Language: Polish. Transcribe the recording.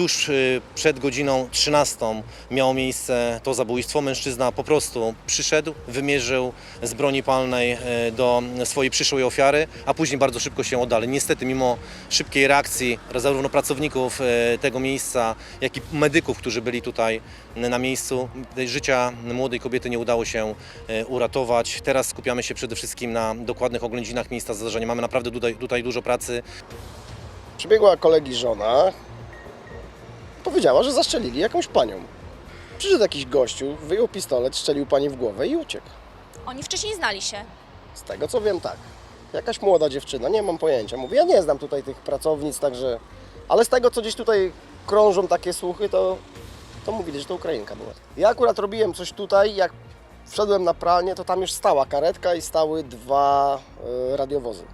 tuż y, przed godziną 13 miało miejsce to zabójstwo. Mężczyzna po prostu przyszedł, wymierzył z broni palnej y, do swojej przyszłej ofiary, a później bardzo szybko się oddalił. Niestety, mimo szybkiej reakcji zarówno pracowników y, tego miejsca, jak i medyków, którzy byli tutaj na miejscu, życia młodej kobiety nie udało się uratować. Teraz skupiamy się przede wszystkim na dokładnych oględzinach miejsca zdarzenia. Mamy naprawdę tutaj, tutaj dużo pracy. Przybiegła kolegi żona, powiedziała, że zastrzelili jakąś panią. Przyszedł jakiś gościu, wyjął pistolet, strzelił pani w głowę i uciekł. Oni wcześniej znali się. Z tego co wiem, tak. Jakaś młoda dziewczyna, nie mam pojęcia. Mówię, ja nie znam tutaj tych pracownic, także... Ale z tego, co gdzieś tutaj krążą takie słuchy, to, to mówili, że to Ukrainka była. Ja akurat robiłem coś tutaj, jak wszedłem na pralnię, to tam już stała karetka i stały dwa e, radiowozy.